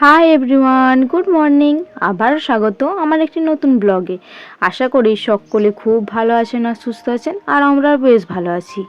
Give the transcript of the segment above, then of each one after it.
Hi everyone good morning আবার স্বাগত আমার একটি নতুন ব্লগে আশা করি সকলে খুব ভালো আছেন আর সুস্থ আছেন, আর আমরা বেশ ভালো আছি।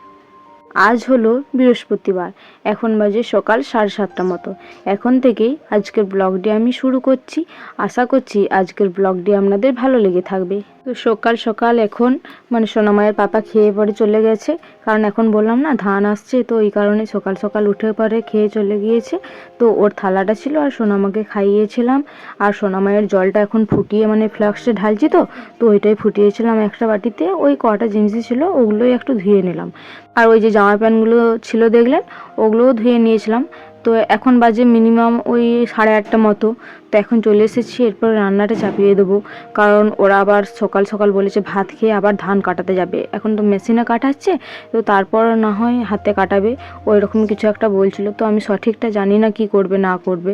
আজ হলো বৃহস্পতিবার। এখন বাজে সকাল সাড়ে সাতটা মতো। এখন থেকেই আজকের ব্লগটি আমি শুরু করছি। আশা করছি আজকের ব্লগটি আপনাদের ভালো লেগে থাকবে। তো সকাল সকাল এখন মানে সোনামায়ের পাপা খেয়ে পরে চলে গেছে। কারণ এখন বললাম না, ধান আসছে, তো এই কারণে সকাল সকাল উঠে পরে খেয়ে চলে গিয়েছে। তো ওর থালাটা ছিল আর সোনামাকে খাইয়েছিলাম। আর সোনামায়ের জলটা এখন ফুটিয়ে মানে ফ্লাক্সে ঢালছি তো তো ওইটাই ফুটিয়েছিলাম একটা বাটিতে। ওই কটা জিনিসই ছিল, ওগুলোই একটু ধুয়ে নিলাম। আর ওই যে জামা প্যান্টগুলো ছিল দেখলেন, ওগুলোও ধুয়ে নিয়েছিলাম। তো এখন বাজে মিনিমাম ওই সাড়ে আটটা মতো। তো এখন চলে এসেছি, এরপর রান্নাটা চাপিয়ে দেবো। কারণ ওরা আবার সকাল সকাল বলেছে ভাত খেয়ে আবার ধান কাটাতে যাবে। এখন তো মেশিনে কাটাচ্ছে, তো তারপর না হয় হাতে কাটাবে। ওই রকম কিছু একটা বলছিল, তো আমি সঠিকটা জানি না কি করবে, না করবে।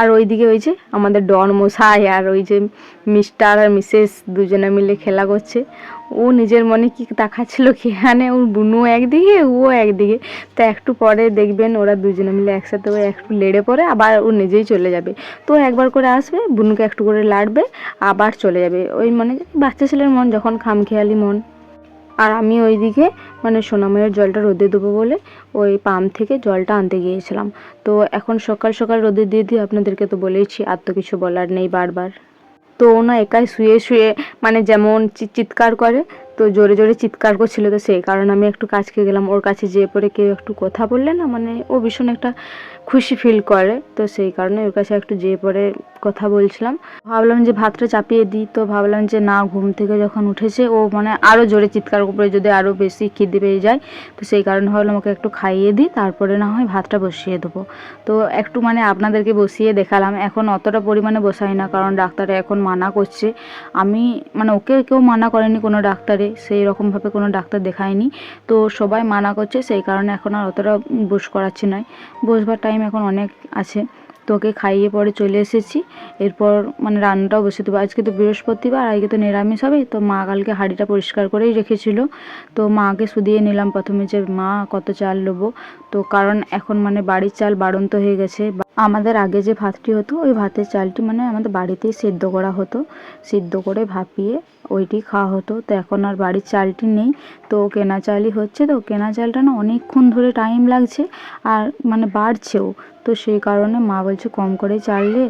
আর ওইদিকে ওই যে আমাদের ডন মশাই আর ওই যে মিস্টার আর মিসেস দুজনে মিলে খেলা করছে। ও নিজের মনে কি দেখাচ্ছিল কি? জানে ওর বুনু একদিকে, ও একদিকে। তো একটু পরে দেখবেন ওরা দুজনে মিলে একসাথে ওই একটু লেড়ে পড়ে আবার ও নিজেই চলে যাবে। তো একবার করে আসবে, বুনুকে একটু করে লাড়বে, আবার চলে যাবে। ওই মানে বাচ্চা ছেলের মন, যখন খামখেয়ালি মন। আর আমি ওইদিকে মানে সোনাময়ের জলটা রোদে দেবো বলে ওই পাম্প থেকে জলটা আনতে গিয়েছিলাম। তো এখন সকাল সকাল রোদে দিয়ে দিয়ে আপনাদেরকে তো বলেইছি, আর তো কিছু বলার নেই বারবার। তো ওনা একাই শুয়ে শুয়ে মানে যেমন চিৎকার করে তো জোরে জোরে চিৎকার করছিল তো সেই কারণে আমি একটু কাছকে গেলাম। ওর কাছে যেয়ে পরে কেউ একটু কথা বললে না মানে ও ভীষণ একটা খুশি ফিল করে। তো সেই কারণে ওর কাছে একটু যেয়ে পরে কথা বলছিলাম। ভাবলাম যে ভাতটা চাপিয়ে দিই, তো ভাবলাম যে না, ঘুম থেকে যখন উঠেছে ও মানে আরও জোরে চিৎকার করে যদি আরও বেশি খিদে পেয়ে যায়, তো সেই কারণে ভাবলাম ওকে একটু খাইয়ে দিই, তারপরে না হয় ভাতটা বসিয়ে দেবো। তো একটু মানে আপনাদেরকে বসিয়ে দেখালাম, এখন অতটা পরিমাণে বসাই না, কারণ ডাক্তারে এখন মানা করছে। আমি মানে ওকে কেউ মানা করেনি কোনো ডাক্তারে। সেই রকমভাবে কোনো ডাক্তার দেখায়নি। তো সবাই মানা করছে, সেই কারণে এখন আর অতটা বস করাচ্ছি নয়। বসবার টাইম এখন অনেক আছে। তো ওকে খাইয়ে পরে চলে এসেছি। এরপর মানে রান্নাটাও বসে দেবো। আজকে তো বৃহস্পতিবার, আজকে তো নিরামিষ হবে। তো মা কালকে হাঁড়িটা পরিষ্কার করেই রেখেছিল। তো মাকে শুধিয়ে নিলাম প্রথমে যে, মা, কত চাল নেব? তো কারণ এখন মানে বাড়ির চাল বাড়ন্ত হয়ে গেছে। আমাদের আগে যে ভাতটি হতো, ওই ভাতের চালটি মানে আমাদের বাড়িতেই সেদ্ধ করা হতো। সিদ্ধ করে ভাপিয়ে ওইটি খাওয়া হতো। তো এখন আর বাড়ির চালটি নেই। তো কেনা চালই হচ্ছে। তো কেনা চালটা না অনেকক্ষণ ধরে টাইম লাগছে আর মানে বাড়ছেও। তো সেই কারণে মা বলছে, কম করে চাললে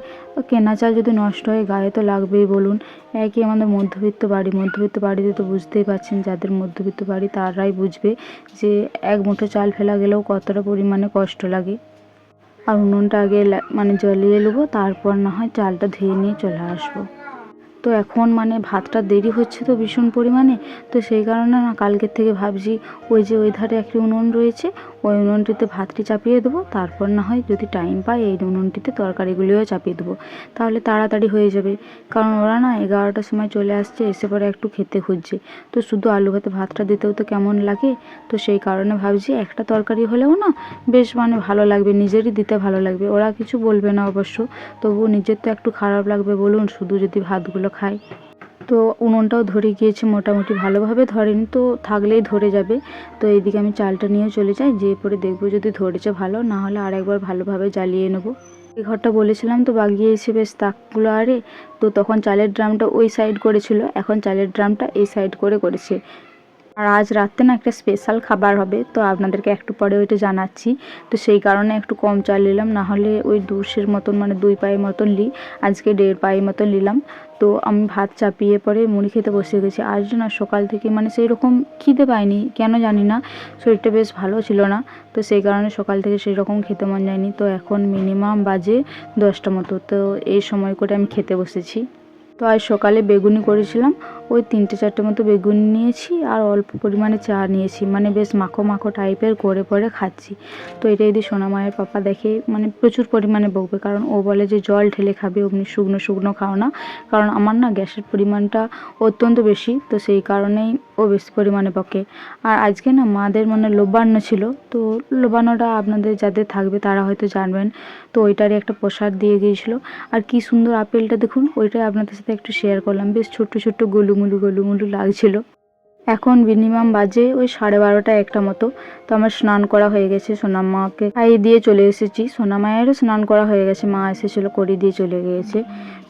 কেনা চাল যদি নষ্ট হয়, গায়ে তো লাগবেই বলুন। একই আমাদের মধ্যবিত্ত বাড়ি। মধ্যবিত্ত বাড়িতে তো বুঝতেই পারছেন, যাদের মধ্যবিত্ত বাড়ি তারাই বুঝবে যে এক মুঠো চাল ফেলা গেলেও কতটা পরিমাণে কষ্ট লাগে। আর উনুনটা আগে মানে জ্বলিয়ে নেব, তারপর না হয় চালটা ধুয়ে নিয়ে চলে আসব। তো এখন মানে ভাতটা দেরি হচ্ছে তো ভীষণ পরিমাণে, তো সেই কারণে না কালকের থেকে ভাবছি ওই যে ওই ধারে একটি উনুন রয়েছে ওই উনুনটিতে ভাতটি চাপিয়ে দেবো। তারপর না হয় যদি টাইম পাই এই উনুনটিতে তরকারিগুলিও চাপিয়ে দেবো। তাহলে তাড়াতাড়ি হয়ে যাবে। কারণ ওরা না এগারোটার সময় চলে আসছে, এসে পরে একটু খেতে খুঁজছে। তো শুধু আলু ভাতে ভাতটা দিতেও তো কেমন লাগে? তো সেই কারণে ভাবছি একটা তরকারি হলেও না বেশ মানে ভালো লাগবে, নিজেরই দিতে ভালো লাগবে। ওরা কিছু বলবে না অবশ্য। তবুও নিজের তো একটু খারাপ লাগবে বলুন, শুধু যদি ভাতগুলো খায়। তো উনুনটাও ধরে গিয়েছে মোটামুটি ভালোভাবে ধরেনি, তো থাকলেই ধরে যাবে। তো এইদিকে আমি চালটা নিয়ে চলে যাই, যেয়ে পরে দেখব যদি ধরেছে ভালো, না হলে আর একবার ভালোভাবে জ্বালিয়ে নেব। এই ঘরটা বলেছিলাম তো বাগিয়ে এসে বেশ তাকগুলো আরে। তো তখন চালের ড্রামটা ওই সাইড করেছিল, এখন চালের ড্রামটা এই সাইড করে করেছে। আর আজ রাতে না একটা স্পেশাল খাবার হবে, তো আপনাদেরকে একটু পরে ওইটা জানাচ্ছি। তো সেই কারণে একটু কম চাল নিলাম, না হলে ওই দুশের মতন মানে দুই পায়ের মতন নিই আজকে দেড় পায়ের মতন নিলাম। তো আমি ভাত চাপিয়ে পরে মুড়ি খেতে বসে গেছি। আজ না সকাল থেকে মানে সেই রকম খিদে পাইনি, কেন জানি না, শরীরটা বেশ ভালো ছিল না। তো সেই কারণে সকাল থেকে সেই রকম খেতে মন যায়নি। তো এখন মিনিমাম বাজে দশটা মতো, তো এই সময় করে আমি খেতে বসেছি। তো আজ সকালে বেগুনি করেছিলাম ওই তিনটে চারটে মতো বেগুন নিয়েছি আর অল্প পরিমাণে চা নিয়েছি। মানে বেশ মাখো মাখো টাইপের করে পরে খাচ্ছি। তো এটা যদি সোনামায়ের পাপা দেখে মানে প্রচুর পরিমাণে বকবে। কারণ ও বলে যে, জল ঢেলে খাবে, অমনি শুকনো শুকনো খাও না। কারণ আমার না গ্যাসের পরিমাণটা অত্যন্ত বেশি, তো সেই কারণেই ও বেশি পরিমাণে বকে। আর আজকে না মাদের মানে লোবান্ন ছিল, তো লোবান্নটা আপনাদের যাদের থাকবে তারা হয়তো জানবেন। তো ওইটারই একটা প্রসাদ দিয়ে গিয়েছিল। আর কি সুন্দর আপেলটা দেখুন, ওইটাই আপনাদের সাথে একটু শেয়ার করলাম। বেশ ছোট্ট ছোট্ট গোলুমুলু গোলুমুলু লাগছিল। এখন মিনিমাম বাজে ওই সাড়ে বারোটা একটা মতো। তো আমার স্নান করা হয়ে গেছে সোনাম মাকে খাইয়ে দিয়ে চলে এসেছি। সোনা মায়েরও স্নান করা হয়ে গেছে, মা এসেছিল করে দিয়ে চলে গিয়েছে।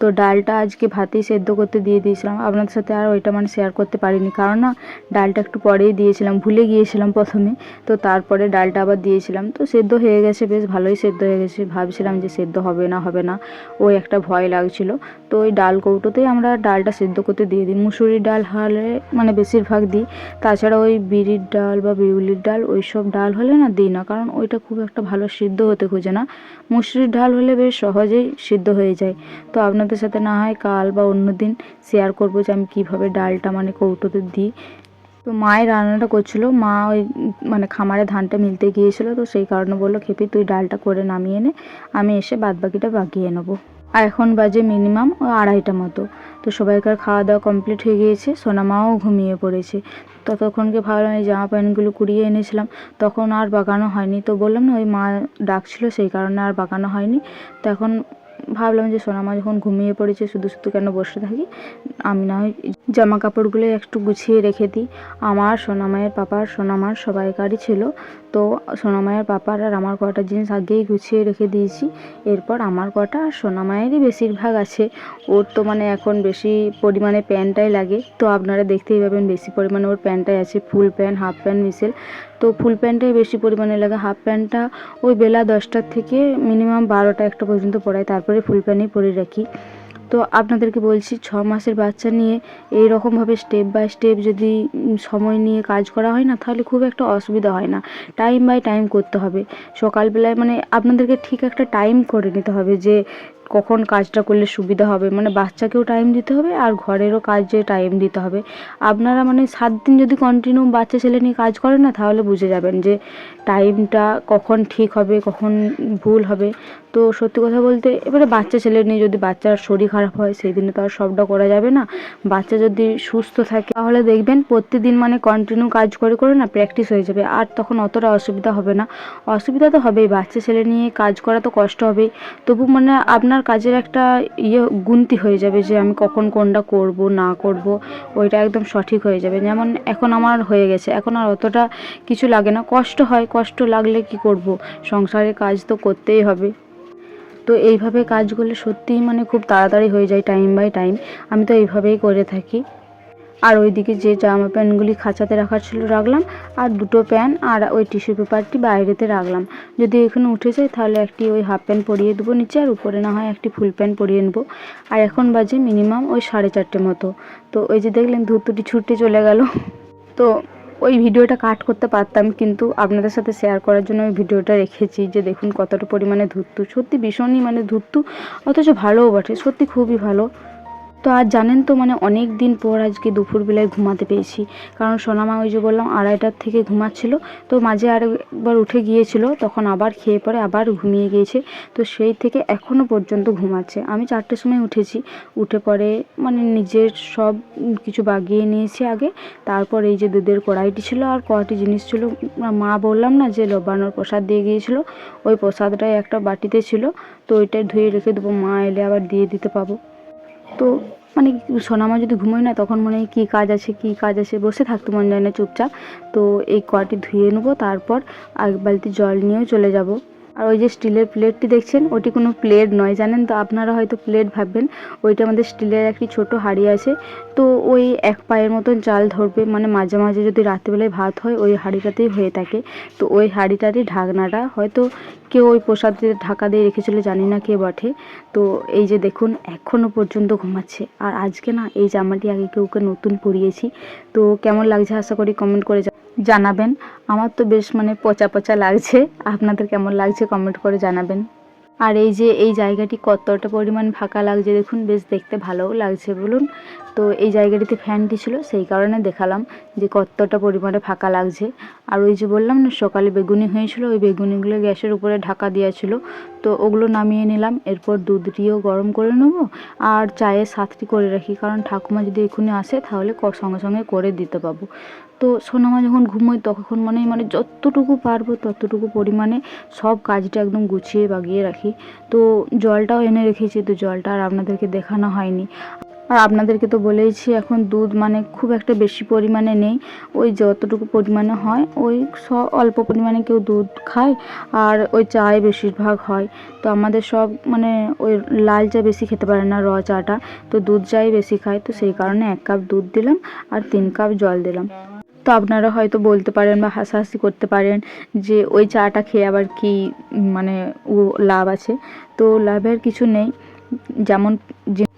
তো ডালটা আজকে ভাতেই সেদ্ধ করতে দিয়ে দিয়েছিলাম। আপনাদের সাথে আর ওইটা মানে শেয়ার করতে পারিনি। কারণ না, ডালটা একটু পরেই দিয়েছিলাম, ভুলে গিয়েছিলাম প্রথমে। তো তারপরে ডালটা আবার দিয়েছিলাম। তো সেদ্ধ হয়ে গেছে, বেশ ভালোই সেদ্ধ হয়ে গেছে। ভাবছিলাম যে সেদ্ধ হবে না হবে না। ওই একটা ভয় লাগছিল। তো ওই ডাল কৌটোতেই আমরা ডালটা সেদ্ধ করতে দিয়ে দিই। মুসুরির ডাল হলে মানে বেশিরভাগ দিই। তাছাড়া ওই বিড়ির ডাল বা বিউলির ডাল, ওই সব ডাল হলে না দিই না। কারণ ওইটা খুব একটা ভালো সিদ্ধ হতে খোঁজে না। মুসুরির ডাল হলে বেশ সহজেই সিদ্ধ হয়ে যায়। তো আপনাদের সাথে না হয় কাল বা অন্য দিন শেয়ার করব যে আমি কীভাবে ডালটা মানে কৌটোতে দিই। তো মায়ের রান্নাটা করছিল। মা ওই মানে খামারে ধানটা মিলতে গিয়েছিল তো সেই কারণে বলল, খেপি, তুই ডালটা করে নামিয়ে নে। আমি এসে বাদবাকিটা বাগিয়ে নেব। আর এখন বাজে মিনিমাম আড়াইটা মতো। তো সবাইকার খাওয়া দাওয়া কমপ্লিট হয়ে গিয়েছে। সোনামাও ঘুমিয়ে পড়েছে। ততক্ষণকে ভাবলাম এই জামা প্যান্টগুলো কুড়িয়ে এনেছিলাম। তখন আর বাগানো হয়নি। তো বললাম না, ওই মা ডাকছিল, সেই কারণে আর বাগানো হয়নি। তো এখন ভাবলাম যে সোনামা যখন ঘুমিয়ে পড়েছে শুধু শুধু কেন বসে থাকি আমি না হয় জামা কাপড়গুলো একটু গুছিয়ে রেখে দিই। আমার সোনামায়ের পাপার সোনামার সবাইকারই ছিল। তো সোনামায়ের পাপার আর আমার কটা জিনিস আগেই গুছিয়ে রেখে দিয়েছি। এরপর আমার কটা আর সোনামায়েরই বেশিরভাগ আছে। ওর তো মানে এখন বেশি পরিমাণে প্যান্টটাই লাগে। তো আপনারা দেখতেই পাবেন বেশি পরিমাণে ওর প্যান্টটাই আছে। ফুল প্যান্ট, হাফ প্যান্ট মিশেল তো ফুল প্যান্টটাই বেশি পরিমাণে লাগে। হাফ প্যান্টটা ওই বেলা দশটার থেকে মিনিমাম বারোটা একটা পর্যন্ত পরাই। তারপরে ফুল প্যান্টই পরে রাখি। তো আপনাদেরকে বলছি, ছ মাসের বাচ্চা নিয়ে এই রকমভাবে স্টেপ বাই স্টেপ যদি সময় নিয়ে কাজ করা হয় না, তাহলে খুব একটা অসুবিধা হয় না। টাইম বাই টাইম করতে হবে। সকালবেলায় মানে আপনাদেরকে ঠিক একটা টাইম করে নিতে হবে যে কখন কাজটা করলে সুবিধা হবে? মানে বাচ্চাকেও টাইম দিতে হবে আর ঘরেরও কাজে টাইম দিতে হবে। আপনারা মানে সাত দিন যদি কন্টিনিউ বাচ্চা ছেলে নিয়ে কাজ করেন না, তাহলে বুঝে যাবেন যে টাইমটা কখন ঠিক হবে, কখন ভুল হবে। তো সত্যি কথা বলতে, এবারে বাচ্চা ছেলে নিয়ে যদি বাচ্চার শরীর খারাপ হয় সেই দিনে তো আর সবটা করা যাবে না। বাচ্চা যদি সুস্থ থাকে, তাহলে দেখবেন প্রতিদিন মানে কন্টিনিউ কাজ করে করে না প্র্যাকটিস হয়ে যাবে। আর তখন অতটা অসুবিধা হবে না। অসুবিধা তো হবেই, বাচ্চা ছেলে নিয়ে কাজ করা তো কষ্ট হবেই। তবু মানে আপনার কাজের একটা ইয়ে গুনতি হয়ে যাবে যে আমি কখন কোনটা করব, না করব, ওইটা একদম সঠিক হয়ে যাবে। যেমন এখন আমার হয়ে গেছে, এখন আর অতটা কিছু লাগে না। কষ্ট হয়, কষ্ট লাগলে কি করব? সংসারে কাজ তো করতেই হবে। তো এইভাবে কাজ করলে সত্যিই মানে খুব তাড়াতাড়ি হয়ে যায়, টাইম বাই টাইম। আমি তো এইভাবেই করে থাকি। আর ওইদিকে যে জামা প্যান্টগুলি খাঁচাতে রাখার ছিল রাখলাম, আর দুটো প্যান্ট আর ওই টিস্যু পেপারটি বাইরেতে রাখলাম। যদি এখানে উঠে যায় তাহলে একটি ওই হাফ প্যান্ট পরিয়ে দেবো নিচে, আর উপরে না হয় একটি ফুল প্যান্ট পরিয়ে নেব। আর এখন বাজে মিনিমাম ওই সাড়ে চারটে মতো। তো ওই যে দেখলেন ধুতুটি ছুটে চলে গেল। তো ওই ভিডিওটা কাট করতে পারতাম, কিন্তু আপনাদের সাথে শেয়ার করার জন্য ওই ভিডিওটা রেখেছি যে দেখুন কতটা পরিমাণে ধুত্তু সত্যি ভীষণই মানে ধুত্তু অথচ ভালোও বটে, সত্যি খুবই ভালো। তো আর জানেন তো মানে অনেক দিন পর আজকে দুপুরবেলায় ঘুমাতে পেয়েছি কারণ সোনামা ওই যে বললাম আড়াইটার থেকে ঘুমাচ্ছিল, তো মাঝে আরেকবার উঠে গিয়েছিল, তখন আবার খেয়ে পরে আবার ঘুমিয়ে গিয়েছে, তো সেই থেকে এখনও পর্যন্ত ঘুমাচ্ছে। আমি চারটের সময় উঠেছি, উঠে পরে মানে নিজের সব কিছু বাগিয়ে নিয়েছি আগে, তারপর এই যে দুধের কড়াইটি ছিল আর কয়টি জিনিস ছিল, মা বললাম না যে লবানোর প্রসাদ দিয়ে গিয়েছিল, ওই প্রসাদটাই একটা বাটিতে ছিল, তো ওইটাই ধুয়ে রেখে দেবো, মা এলে আবার দিয়ে দিতে পাবো। তো মানে সোনামা যদি ঘুমোয় না, তখন মনে হয় কী কাজ আছে, কী কাজ আছে, বসে থাকতো মন যায় না চুপচাপ। তো এই কড়াটি ধুয়ে নেব, তারপর এক বালতি জল নিয়েও চলে যাব। আর ওই যে স্টিলের প্লেটটি দেখছেন, ওটি কোনো প্লেট নয়, জানেন তো? আপনারা হয়তো প্লেট ভাববেন, ওইটা আমাদের স্টিলের একটি ছোট হাঁড়ি আছে। তো ওই এক পায়ের মতন চাল ধরবে। মানে মাঝে মাঝে যদি রাত্রিবেলায় ভাত হয়, ওই হাঁড়িটাতেই হয়ে থাকে। তো ওই হাঁড়িটারই ঢাকনাটা হয়তো কেউ ওই প্রসাদ ঢাকা দিয়ে রেখেছিল, জানি না কে বটে। তো এই যে দেখুন এখনও পর্যন্ত ঘুমাচ্ছে। আর আজকে না, এই জামাটি আগে কেউ ওকে নতুন পরিয়েছি। তো কেমন লাগছে আশা করি কমেন্ট করে জানাবেন। আমার তো বেশ মানে পচা পচা লাগছে। আপনাদের কেমন লাগছে কমেন্ট করে জানাবেন। আর এই যে এই জায়গাটি কতটা পরিমাণ ফাঁকা লাগছে দেখুন, বেশ দেখতে ভালোও লাগছে বলুন। তো এই জায়গাটিতে ফ্যানটি ছিল, সেই কারণে দেখালাম যে কতটা পরিমাণে ফাঁকা লাগছে। আর ওই যে বললাম না, সকালে বেগুনি হয়েছিল, ওই বেগুনিগুলো গ্যাসের উপরে ঢাকা দেওয়া ছিল। তো ওগুলো নামিয়ে নিলাম, এরপর দুধটিও গরম করে নেব আর চায়ের সাথটি করে রাখি, কারণ ঠাকুমা যদি এক্ষুনি আসে তাহলে সঙ্গে সঙ্গে করে দিতে পাবো। তো সোনামা যখন ঘুমোয় তখন মানে মানে যতটুকু পারব ততটুকু পরিমাণে সব কাজটা একদম গুছিয়ে বাগিয়ে রাখি। তো জলটাও এনে রেখেছি, তো জলটা আর আপনাদেরকে দেখানো হয়নি। আর আপনাদেরকে তো বলেইছি এখন দুধ মানে খুব একটা বেশি পরিমাণে নেই। ওই যতটুকু পরিমাণে হয় ওই স অল্প পরিমাণে কেউ দুধ খায় আর ওই চায় বেশিরভাগ হয়। তো আমাদের সব মানে ওই লাল চা বেশি খেতে পারে না, র চাটা। তো দুধ চাই বেশি খায়, তো সেই কারণে এক কাপ দুধ দিলাম আর তিন কাপ জল দিলাম। তো আপনারা হয়তো বলতে পারেন বা হাসাহাসি করতে পারেন যে ওই চাটা খেয়ে আবার কি মানে ও লাভ আছে। তো লাভের কিছু নেই। যেমন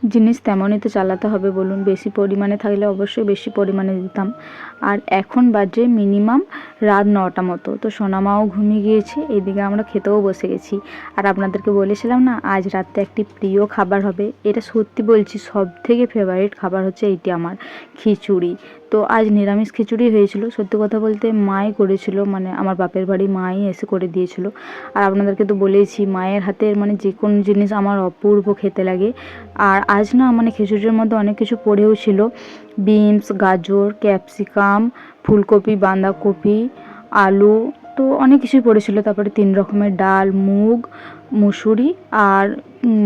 জিনিস তেমনই তো চালাতে হবে, বলুন। বেশি পরিমাণে থাকলে অবশ্যই বেশি পরিমাণে দিতাম। আর এখন বাজে মিনিমাম রাত নটা মতো। তো সোনামাও ঘুমিয়ে গিয়েছে, এদিকে আমরা খেতেও বসে গেছি। আর আপনাদেরকে বলেছিলাম না, আজ রাতে একটি প্রিয় খাবার হবে। এটা সত্যি বলছি সব থেকে ফেভারিট খাবার হচ্ছে এইটি আমার, খিচুড়ি। তো আজ নিরামিষ খিচুড়ি হয়েছিল। সত্যি কথা বলতে মাই করেছিল মানে আমার বাপের বাড়ি মাই এসে করে দিয়েছিল। আর আপনাদেরকে তো বলেইছি, মায়ের হাতের মানে যে কোনো জিনিস আমার অপূর্ব খেতে লাগে। আর আজ না মানে খিচুড়ির মধ্যে অনেক কিছু পড়েও ছিল। বিনস, গাজর, ক্যাপসিকাম, ফুলকপি, বাঁধাকপি, আলু, তো অনেক কিছুই পড়েছিল। তারপরে তিন রকমের ডাল, মুগ, মুসুরি আর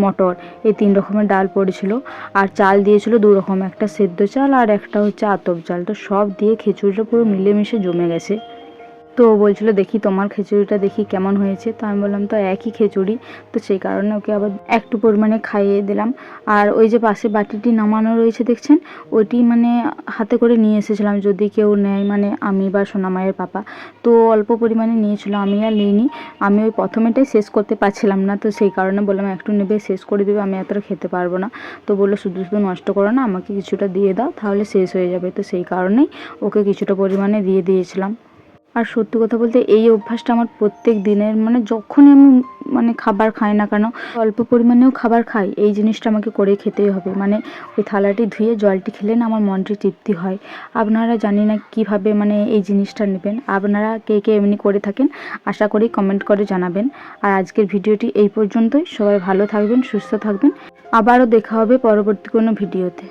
মটর এই তিন রকমের ডাল পড়েছিল। আর চাল দিয়েছিল দু রকম, একটা সেদ্ধ চাল আর একটা হচ্ছে আতপ চাল। তো সব দিয়ে খিচুড়িটা পুরো মিলেমিশে জমে গেছে। তো বলছিল, দেখি তোমার খিচুড়িটা, দেখি কেমন হয়েছে। তো আমি বললাম, তো একই খিচুড়ি। তো সেই কারণে ওকে আবার একটু পরিমাণে খাইয়ে দিলাম। আর ওই যে পাশে বাটিটি নামানো রয়েছে, দেখছেন? ওইটি মানে হাতে করে নিয়ে এসেছিলাম, যদি কেউ নেয় মানে আমি বা সোনামায়ের পাপা। তো অল্প পরিমাণে নিয়েছিল, আমি আর নিইনি। আমি ওই প্রথমেটাই শেষ করতে পারছিলাম না, তো সেই কারণে বললাম, একটু নেবে, শেষ করে দেবে, আমি এতটা খেতে পারব না। তো বলল, শুধু শুধু নষ্ট করো না, আমাকে কিছুটা দিয়ে দাও, তাহলে শেষ হয়ে যাবে। তো সেই কারণেই ওকে কিছুটা পরিমাণে দিয়ে দিয়েছিলাম। আর সত্যি কথা বলতে এই অভ্যাসটা আমার প্রত্যেক দিনের মানে যখনই আমি মানে খাবার খাই না কেন, অল্প পরিমাণেও খাবার খাই, এই জিনিসটা আমাকে করে খেতেই হবে। মানে ওই থালাটি ধুয়ে জলটি খেলে না আমার মনটি তৃপ্তি হয়। আপনারা জানি না কীভাবে মানে এই জিনিসটা নেবেন। আপনারা কে কে এমনি করে থাকেন, আশা করি কমেন্ট করে জানাবেন। আর আজকের ভিডিওটি এই পর্যন্তই। সবাই ভালো থাকবেন, সুস্থ থাকবেন। আবারও দেখা হবে পরবর্তী কোনো ভিডিওতে।